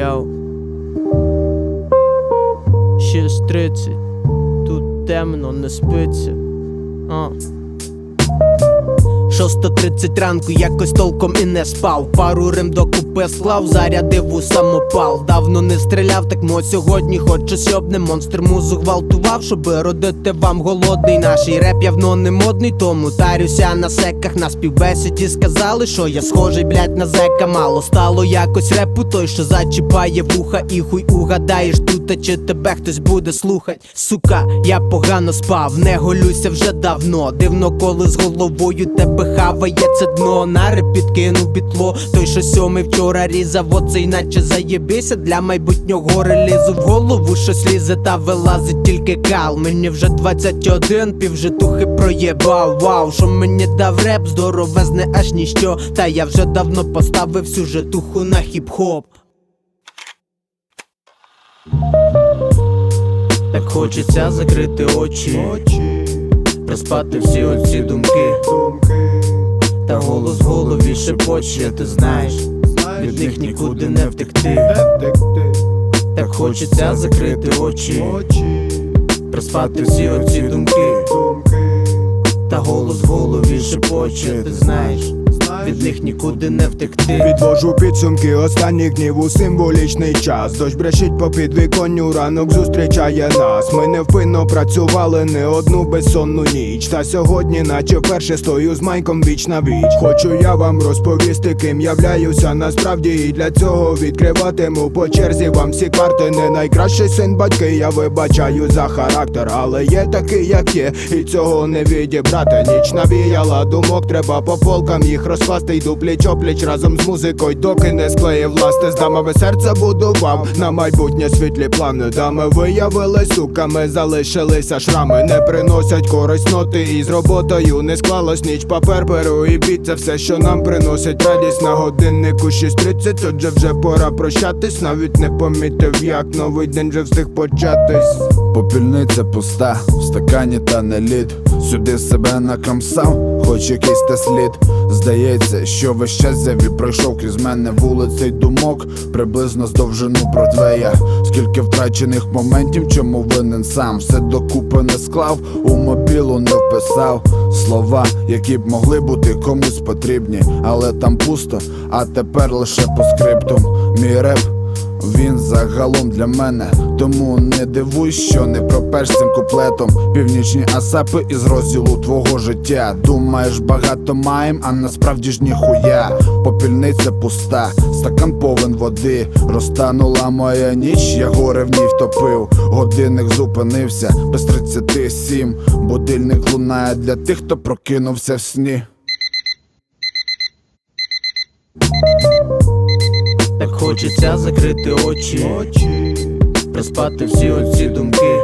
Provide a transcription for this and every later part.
Яу 6.30 Тут темно, не спиться. А. 6.30 ранку якось толком і не спав. Пару рим докупи склав, зарядив у самопал. Давно не стріляв, так мо сьогодні хочу сьобне. Монстр музу гвалтував, щоби родити вам голодний. Наш реп явно не модний, тому тарюся на секах. На співбесіді сказали, що я схожий, блять, на зека. Мало стало якось репу, той, що зачіпає вуха, і хуй угадаєш тут, а чи тебе хтось буде слухать. Сука, я погано спав, не голюся вже давно. Дивно, коли з головою тебе хаває це дно. На реп підкинув бітло. Той, що сьомий вчора різав, оцей наче заєбися для майбутнього релізу. В голову щось лізе та вилазить тільки кал. Мені вже 21, півжитухи проєбав. Вау, що мені дав реп, здоровезне аж ніщо. Та я вже давно поставив сюжетуху на хіп-хоп. Так хочеться закрити очі, проспати всі оці думки, та голос в голові шепоче, ти знаєш, від них нікуди не втекти. Так хочеться закрити очі, проспати всі оці думки, та голос в голові шепоче, ти знаєш, від них нікуди не втекти. Підвожу підсумки останніх днів у символічний час. Дощ брешить по підвіконню, ранок зустрічає нас. Ми невпинно працювали не одну безсонну ніч. Та сьогодні, наче вперше стою з майком віч на віч. Хочу я вам розповісти, ким являюся насправді. І для цього відкриватиму по черзі вам всі карти. Не найкращий син батьки, я вибачаю за характер. Але є такий, як є, і цього не відібрати. Ніч навіяла думок, треба по полкам їх розкласти. Йду пліч опліч разом з музикою, доки не склеїв власне з дамами серце будував на майбутнє світлі плани. Дами виявили суками, залишилися шрами, не приносять користь ноти і з роботою не склалось ніч. Папер перу і біт це все, що нам приносить радість на годиннику 6.30 Отже вже пора прощатись, навіть не помітив, як новий день вже встиг початись. Попільниця пуста, в стакані та не лід. Сюди себе накромсав, хоч якийсь та слід. Здається, що весь час зяві пройшов крізь мене вулицей думок, приблизно з довжину Бродвея. Скільки втрачених моментів, чому винен сам все докупи не склав, у мобілу не вписав слова, які б могли бути комусь потрібні, але там пусто, а тепер лише по скриптум. Мій реп. Він загалом для мене, тому не дивуй, що не пропеш цим куплетом. Північні асапи із розділу твого життя. Думаєш, багато маєм, а насправді ж ніхуя. Попільниця пуста, стакан повен води. Розтанула моя ніч, я горе в ній втопив. Годинник зупинився без 37 Будильник лунає для тих, хто прокинувся в сні. Так хочеться закрити очі, проспати всі оці думки,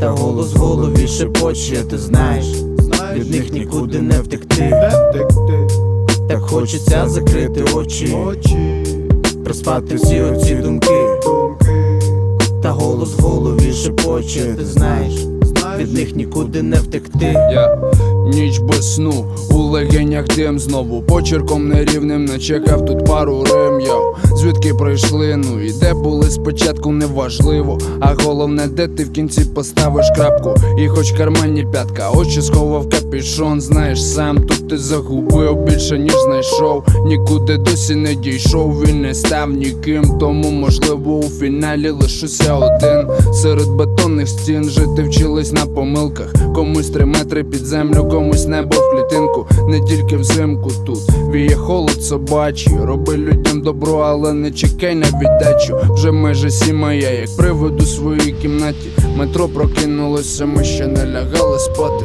та голос в голові шепоче, ти знаєш, від них нікуди не втекти. Так хочеться закрити очі, проспати всі оці думки, та голос в голові шепоче, ти знаєш, від них нікуди не втекти. Я ніч без сну, у легенях дим знову почерком нерівним не чекав тут пару рим йоу Звідки прийшли, ну і де були спочатку неважливо. А головне, де ти в кінці поставиш крапку. І хоч в кармані п'ятка, очі сховав капішон, знаєш сам, тут ти загубив більше, ніж знайшов. Нікуди досі не дійшов, він не став ніким. Тому можливо у фіналі лишуся один. Серед бетонних стін жити вчились на помилках. Комусь три метри під землю, комусь небо в клітинку. Не тільки взимку тут віє холод собачий. Роби людям добро, але не чекай на віддачу. Вже майже сіма я, як приводу своїй кімнаті. Метро прокинулося, ми ще не лягали спати.